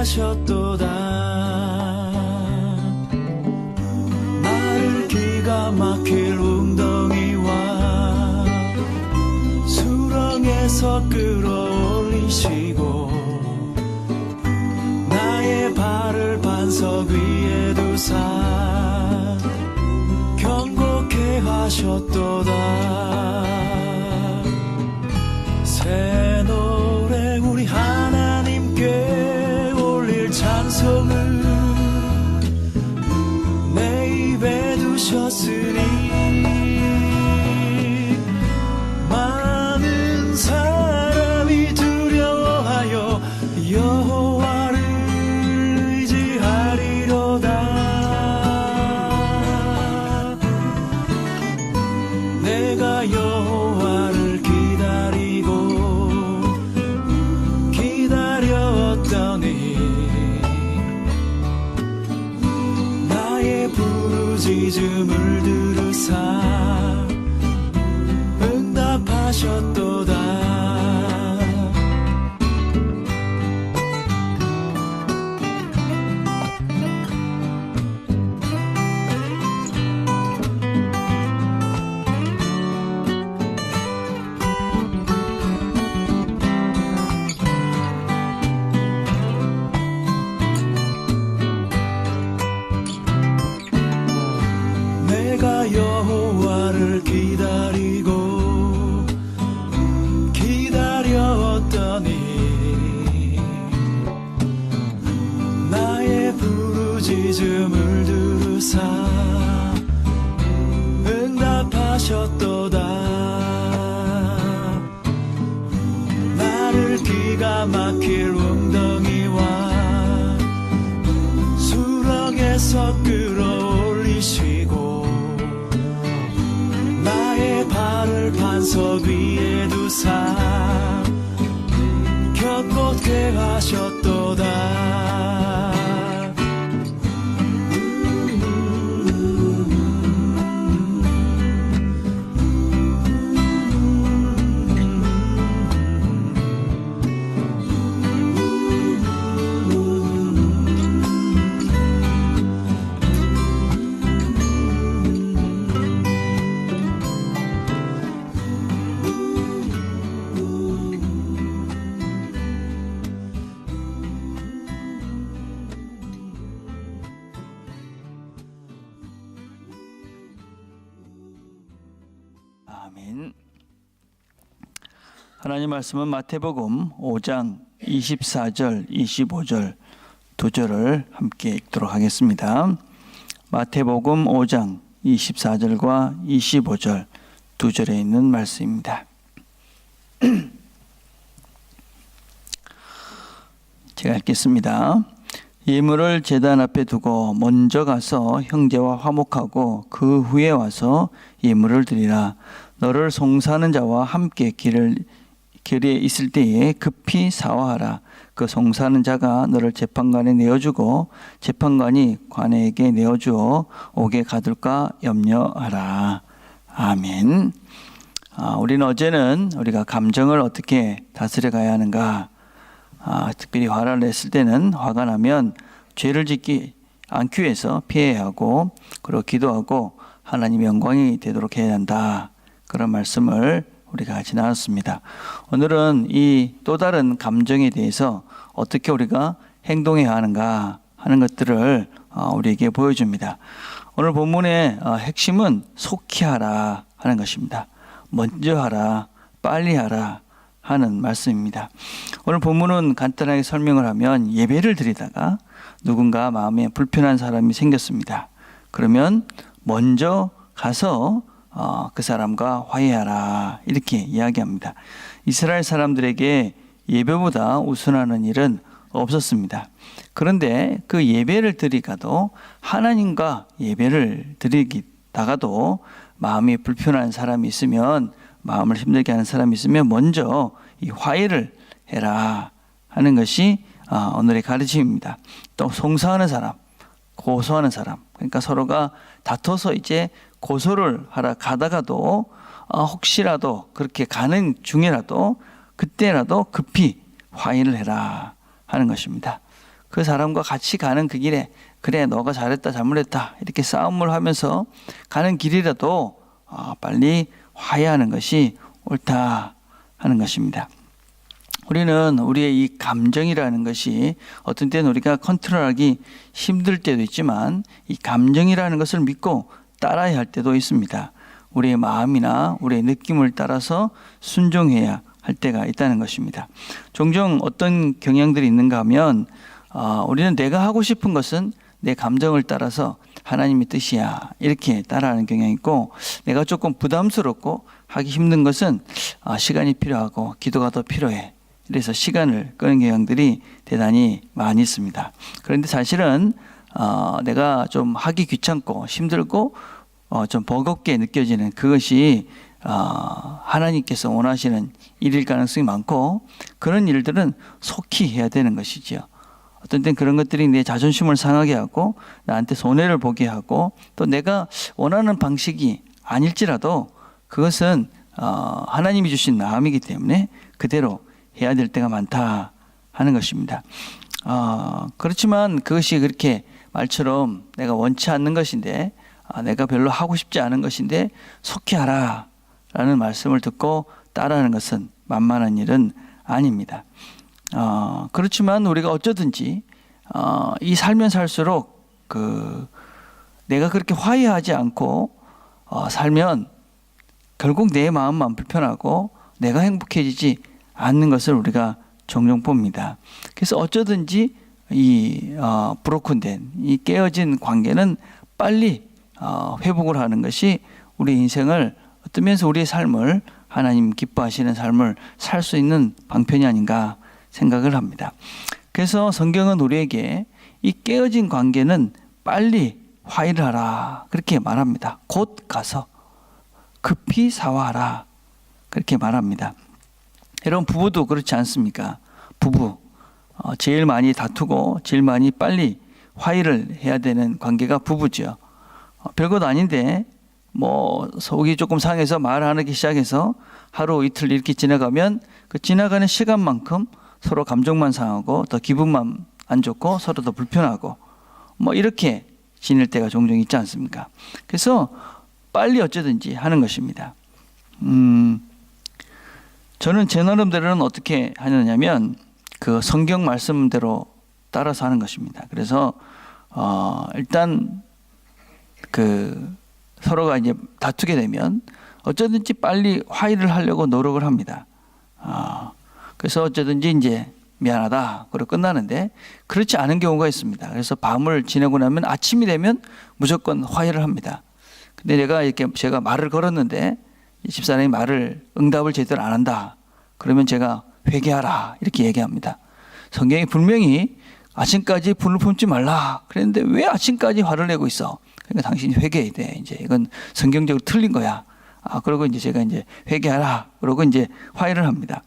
하셨도다. 나를 기가 막힐 웅덩이와 수렁에서 끌어올리시고 나의 발을 반석 위에 두사 경고케 하셨도다 수렁에서 끌어올리시고 나의 발을 반석 위에 두사 곁곳게 하셨도다 하나님 말씀은 마태복음 5장 24절, 25절 두 절을 함께 읽도록 하겠습니다. 마태복음 5장 24절과 25절 두 절에 있는 말씀입니다. 제가 읽겠습니다. 예물을 제단 앞에 두고 먼저 가서 형제와 화목하고 그 후에 와서 예물을 드리라. 너를 송사하는 자와 함께 길을 길에 있을 때에 급히 사화하라. 그 송사하는 자가 너를 재판관에 내어주고 재판관이 관에게 내어주어 옥에 가둘까 염려하라. 아멘. 아, 우리는 어제는 우리가 감정을 어떻게 다스려 가야 하는가 아, 특별히 화를 냈을 때는 화가 나면 죄를 짓기 않기 위해서 피해야 하고 그리고 기도하고 하나님의 영광이 되도록 해야 한다. 그런 말씀을 우리가 같이 나눴습니다. 오늘은 이 또 다른 감정에 대해서 어떻게 우리가 행동해야 하는가 하는 것들을 어, 우리에게 보여줍니다. 오늘 본문의 어, 핵심은 속히 하라 하는 것입니다. 먼저 하라, 빨리 하라 하는 말씀입니다. 오늘 본문은 간단하게 설명을 하면 예배를 드리다가 누군가 마음에 불편한 사람이 생겼습니다. 그러면 먼저 가서 어, 그 사람과 화해하라 이렇게 이야기합니다. 이스라엘 사람들에게 예배보다 우선하는 일은 없었습니다. 그런데 그 예배를 드리가도 하나님과 예배를 드리다가도 마음이 불편한 사람이 있으면 마음을 힘들게 하는 사람이 있으면 먼저 이 화해를 해라 하는 것이 아, 오늘의 가르침입니다. 또 송사하는 사람, 고소하는 사람. 그러니까 서로가 다퉈서 이제 고소를 하러 가다가도 어, 혹시라도 그렇게 가는 중이라도 그때라도 급히 화해를 해라 하는 것입니다. 그 사람과 같이 가는 그 길에 그래 너가 잘했다 잘못했다 이렇게 싸움을 하면서 가는 길이라도 어, 빨리 화해하는 것이 옳다 하는 것입니다. 우리는 우리의 이 감정이라는 것이 어떤 때는 우리가 컨트롤하기 힘들 때도 있지만 이 감정이라는 것을 믿고 따라야 할 때도 있습니다. 우리의 마음이나 우리의 느낌을 따라서 순종해야 할 때가 있다는 것입니다. 종종 어떤 경향들이 있는가 하면 어, 우리는 내가 하고 싶은 것은 내 감정을 따라서 하나님의 뜻이야 이렇게 따라하는 경향이 있고 내가 조금 부담스럽고 하기 힘든 것은 아, 시간이 필요하고 기도가 더 필요해 그래서 시간을 끄는 경향들이 대단히 많이 있습니다. 그런데 사실은 어, 내가 좀 하기 귀찮고 힘들고 어, 좀 버겁게 느껴지는 그것이 어, 하나님께서 원하시는 일일 가능성이 많고 그런 일들은 속히 해야 되는 것이지요. 어떤 땐 그런 것들이 내 자존심을 상하게 하고 나한테 손해를 보게 하고 또 내가 원하는 방식이 아닐지라도 그것은 어, 하나님이 주신 마음이기 때문에 그대로 해야 될 때가 많다 하는 것입니다. 어, 그렇지만 그것이 그렇게 말처럼 내가 원치 않는 것인데 아, 내가 별로 하고 싶지 않은 것인데 속히 하라 라는 말씀을 듣고 따라하는 것은 만만한 일은 아닙니다. 어, 그렇지만 우리가 어쩌든지 어, 이 살면 살수록 그 내가 그렇게 화해하지 않고 어, 살면 결국 내 마음만 불편하고 내가 행복해지지 않는 것을 우리가 종종 봅니다. 그래서 어쩌든지 이 어, 브로큰된 이 깨어진 관계는 빨리 어, 회복을 하는 것이 우리 인생을 면에서 우리의 삶을 하나님 기뻐하시는 삶을 살 수 있는 방편이 아닌가 생각을 합니다. 그래서 성경은 우리에게 이 깨어진 관계는 빨리 화해를 하라 그렇게 말합니다. 곧 가서 급히 사화하라 그렇게 말합니다. 여러분 부부도 그렇지 않습니까? 부부 어, 제일 많이 다투고 제일 많이 빨리 화해를 해야 되는 관계가 부부죠. 어, 별것 아닌데 뭐 속이 조금 상해서 말하기 시작해서 하루 이틀 이렇게 지나가면 그 지나가는 시간만큼 서로 감정만 상하고 더 기분만 안 좋고 서로 더 불편하고 뭐 이렇게 지낼 때가 종종 있지 않습니까? 그래서 빨리 어쩌든지 하는 것입니다. 음, 저는 제 나름대로는 어떻게 하느냐면 그 성경 말씀대로 따라서 하는 것입니다. 그래서 어, 일단 그 서로가 이제 다투게 되면 어쩌든지 빨리 화해를 하려고 노력을 합니다. 아, 그래서 어쩌든지 이제 미안하다 그러고 끝나는데 그렇지 않은 경우가 있습니다. 그래서 밤을 지내고 나면 아침이 되면 무조건 화해를 합니다. 근데 내가 이렇게 제가 말을 걸었는데 이 집사람이 말을 응답을 제대로 안 한다. 그러면 제가 회개하라 이렇게 얘기합니다. 성경이 분명히 아침까지 불을 품지 말라 그랬는데 왜 아침까지 화를 내고 있어? 그러니까 당신이 회개해야 돼. 이제 이건 성경적으로 틀린 거야. 아, 그러고 이제 제가 이제 회개하라. 그러고 이제 화해를 합니다.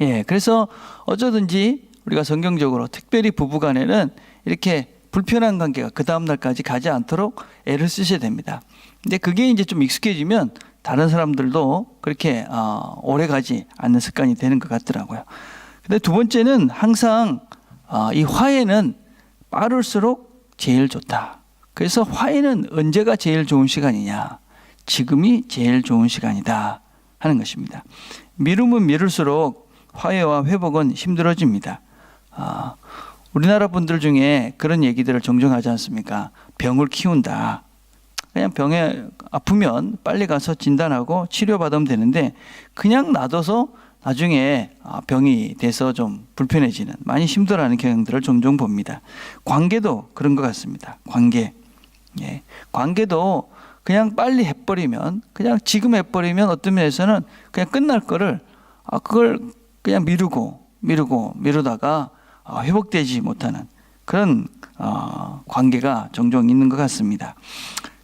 예, 그래서 어쩌든지 우리가 성경적으로 특별히 부부 간에는 이렇게 불편한 관계가 그 다음 날까지 가지 않도록 애를 쓰셔야 됩니다. 근데 그게 이제 좀 익숙해지면 다른 사람들도 그렇게 어, 오래 가지 않는 습관이 되는 것 같더라고요. 근데 두 번째는 항상 어, 이 화해는 빠를수록 제일 좋다. 그래서 화해는 언제가 제일 좋은 시간이냐? 지금이 제일 좋은 시간이다 하는 것입니다. 미루면 미룰수록 화해와 회복은 힘들어집니다. 아, 우리나라 분들 중에 그런 얘기들을 종종 하지 않습니까? 병을 키운다. 그냥 병에 아프면 빨리 가서 진단하고 치료받으면 되는데 그냥 놔둬서 나중에 아, 병이 돼서 좀 불편해지는 많이 힘들어하는 경향들을 종종 봅니다. 관계도 그런 것 같습니다. 관계. 예. 관계도 그냥 빨리 해버리면 그냥 지금 해버리면 어떤 면에서는 그냥 끝날 거를 아, 그걸 그냥 미루고 미루고 미루다가 아, 회복되지 못하는 그런 어, 관계가 종종 있는 것 같습니다.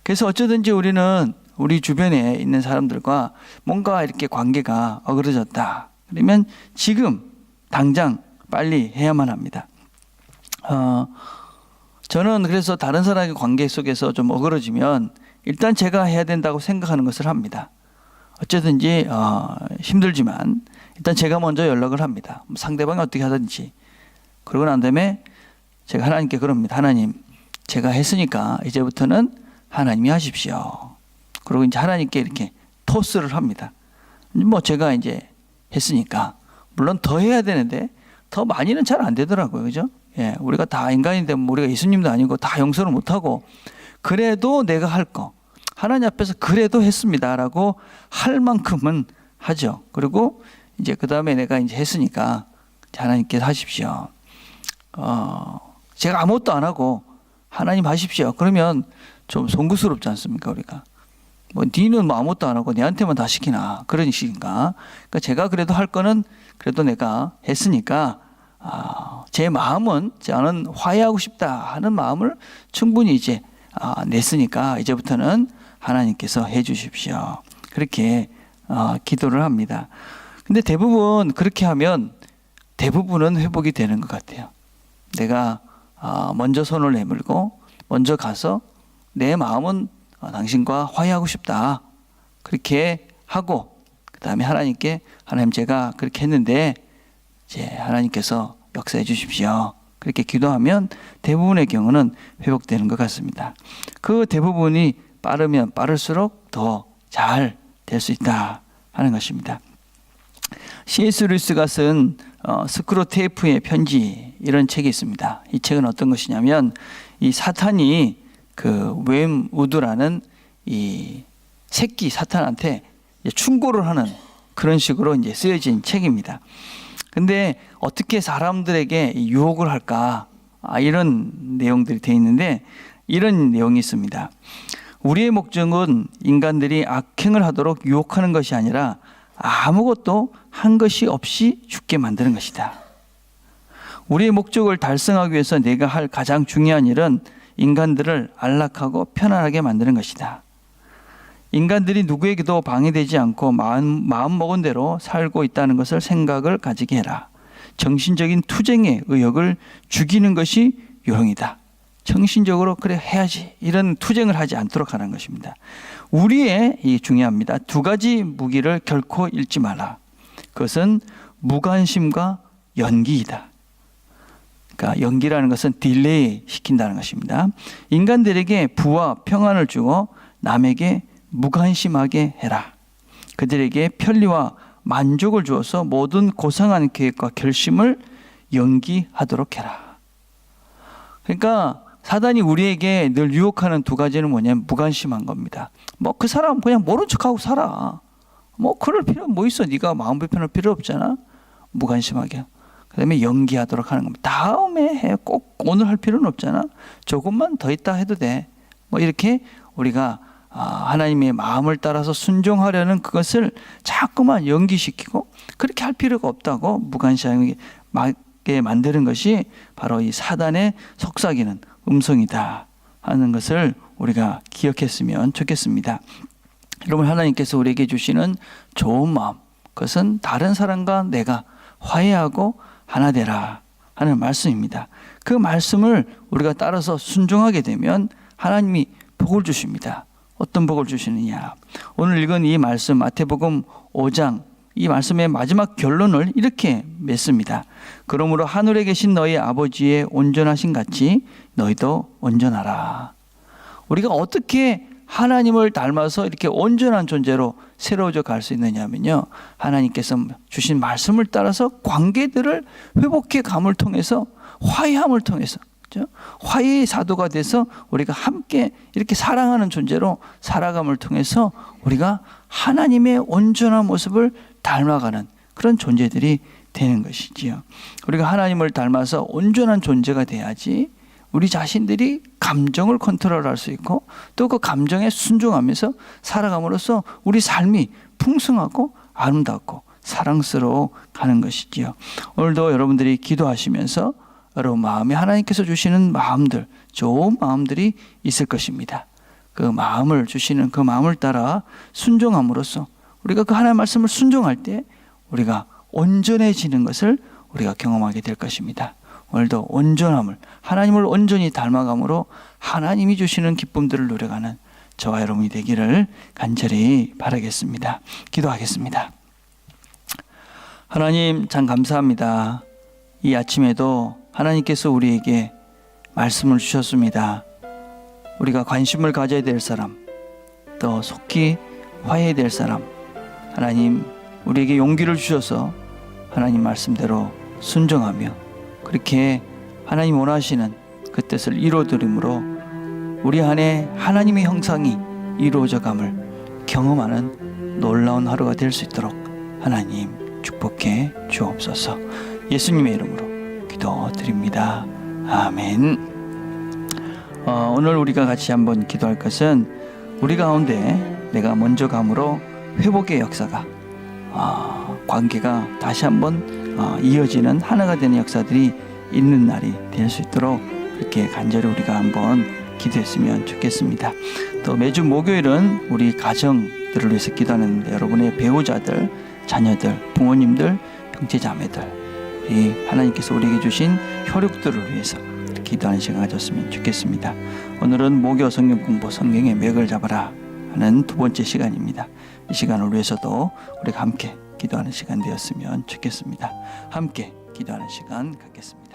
그래서 어쩌든지 우리는 우리 주변에 있는 사람들과 뭔가 이렇게 관계가 어그러졌다. 그러면 지금 당장 빨리 해야만 합니다. 어, 저는 그래서 다른 사람의 관계 속에서 좀 어그러지면 일단 제가 해야 된다고 생각하는 것을 합니다. 어쨌든지 어, 힘들지만 일단 제가 먼저 연락을 합니다. 상대방이 어떻게 하든지 그러고 난 다음에 제가 하나님께 그럽니다. 하나님, 제가 했으니까 이제부터는 하나님이 하십시오. 그리고 이제 하나님께 이렇게 토스를 합니다. 뭐 제가 이제 했으니까 물론 더 해야 되는데 더 많이는 잘 안 되더라고요. 그죠? 예, 우리가 다 인간인데 뭐 우리가 예수님도 아니고 다 용서를 못 하고 그래도 내가 할 거. 하나님 앞에서 그래도 했습니다라고 할 만큼은 하죠. 그리고 이제 그 다음에 내가 이제 했으니까 하나님께서 하십시오. 어, 제가 아무것도 안 하고 하나님 하십시오. 그러면 좀 송구스럽지 않습니까 우리가? 뭐 니는 뭐 아무것도 안 하고 내한테만 다 시키나 그런 식인가? 그러니까 제가 그래도 할 거는 그래도 내가 했으니까 아, 제 마음은 저는 화해하고 싶다 하는 마음을 충분히 이제 아, 냈으니까 이제부터는 하나님께서 해주십시오. 그렇게 어, 기도를 합니다. 근데 대부분 그렇게 하면 대부분은 회복이 되는 것 같아요. 내가 어, 먼저 손을 내밀고 먼저 가서 내 마음은 어, 당신과 화해하고 싶다. 그렇게 하고 그 다음에 하나님께 하나님 제가 그렇게 했는데 이제 하나님께서 역사해 주십시오. 그렇게 기도하면 대부분의 경우는 회복되는 것 같습니다. 그 대부분이 빠르면 빠를수록 더 잘 될 수 있다 하는 것입니다. C.S. 루이스가 쓴 어, 스크로 테이프의 편지 이런 책이 있습니다. 이 책은 어떤 것이냐면 이 사탄이 그 웸우드라는 이 새끼 사탄한테 충고를 하는 그런 식으로 이제 쓰여진 책입니다. 근데 어떻게 사람들에게 이 유혹을 할까? 아, 이런 내용들이 되어 있는데 이런 내용이 있습니다. 우리의 목적은 인간들이 악행을 하도록 유혹하는 것이 아니라 아무것도 한 것이 없이 죽게 만드는 것이다. 우리의 목적을 달성하기 위해서 내가 할 가장 중요한 일은 인간들을 안락하고 편안하게 만드는 것이다. 인간들이 누구에게도 방해되지 않고 마음, 마음 먹은 대로 살고 있다는 것을 생각을 가지게 해라. 정신적인 투쟁의 의욕을 죽이는 것이 요령이다. 정신적으로 그래 해야지 이런 투쟁을 하지 않도록 하는 것입니다. 우리의 이 중요합니다. 두 가지 무기를 결코 잃지 마라. 그것은 무관심과 연기이다. 그러니까 연기라는 것은 딜레이 시킨다는 것입니다. 인간들에게 부와 평안을 주고 남에게 무관심하게 해라. 그들에게 편리와 만족을 주어서 모든 고상한 계획과 결심을 연기하도록 해라. 그러니까 사단이 우리에게 늘 유혹하는 두 가지는 뭐냐면 무관심한 겁니다. 뭐 그 사람 그냥 모른 척하고 살아. 뭐 그럴 필요 뭐 있어? 네가 마음 불편할 필요 없잖아. 무관심하게. 그다음에 연기하도록 하는 겁니다. 다음에 해. 꼭 오늘 할 필요는 없잖아. 조금만 더 있다 해도 돼. 뭐 이렇게 우리가 아, 하나님의 마음을 따라서 순종하려는 그것을 자꾸만 연기시키고 그렇게 할 필요가 없다고 무관심하게 만드는 것이 바로 이 사단의 속삭이는 음성이다 하는 것을 우리가 기억했으면 좋겠습니다. 여러분 하나님께서 우리에게 주시는 좋은 마음 그것은 다른 사람과 내가 화해하고 하나 되라 하는 말씀입니다. 그 말씀을 우리가 따라서 순종하게 되면 하나님이 복을 주십니다. 어떤 복을 주시느냐? 오늘 읽은 이 말씀 마태복음 5장 이 말씀의 마지막 결론을 이렇게 맺습니다. 그러므로 하늘에 계신 너희 아버지의 온전하신 같이 너희도 온전하라. 우리가 어떻게 하나님을 닮아서 이렇게 온전한 존재로 새로워져 갈 수 있느냐면요. 하나님께서 주신 말씀을 따라서 관계들을 회복해 감을 통해서 화해함을 통해서 그죠? 화해의 사도가 돼서 우리가 함께 이렇게 사랑하는 존재로 살아감을 통해서 우리가 하나님의 온전한 모습을 닮아가는 그런 존재들이 되는 것이지요. 우리가 하나님을 닮아서 온전한 존재가 돼야지 우리 자신들이 감정을 컨트롤할 수 있고 또 그 감정에 순종하면서 살아감으로써 우리 삶이 풍성하고 아름답고 사랑스러워 가는 것이지요. 오늘도 여러분들이 기도하시면서 여러분 마음에 하나님께서 주시는 마음들, 좋은 마음들이 있을 것입니다. 그 마음을 주시는 그 마음을 따라 순종함으로써 우리가 그 하나님의 말씀을 순종할 때 우리가 온전해지는 것을 우리가 경험하게 될 것입니다. 오늘도 온전함을 하나님을 온전히 닮아감으로 하나님이 주시는 기쁨들을 누려가는 저와 여러분이 되기를 간절히 바라겠습니다. 기도하겠습니다. 하나님 참 감사합니다. 이 아침에도 하나님께서 우리에게 말씀을 주셨습니다. 우리가 관심을 가져야 될 사람, 또 속히 화해해야 될 사람, 하나님 우리에게 용기를 주셔서 하나님 말씀대로 순종하며 그렇게 하나님 원하시는 그 뜻을 이루어드림으로 우리 안에 하나님의 형상이 이루어져감을 경험하는 놀라운 하루가 될 수 있도록 하나님 축복해 주옵소서. 예수님의 이름으로 기도드립니다. 아멘. 어, 오늘 우리가 같이 한번 기도할 것은 우리 가운데 내가 먼저 감으로 회복의 역사가 어, 관계가 다시 한번 어, 이어지는 하나가 되는 역사들이 있는 날이 될 수 있도록 그렇게 간절히 우리가 한번 기도했으면 좋겠습니다. 또 매주 목요일은 우리 가정들을 위해서 기도하는데 여러분의 배우자들, 자녀들, 부모님들, 형제 자매들 이 하나님께서 우리에게 주신 혈육들을 위해서 기도하는 시간 가졌으면 좋겠습니다. 오늘은 목요 성경 공부 성경의 맥을 잡아라 하는 두 번째 시간입니다. 이 시간을 위해서도 우리가 함께 기도하는 시간 되었으면 좋겠습니다. 함께 기도하는 시간 갖겠습니다.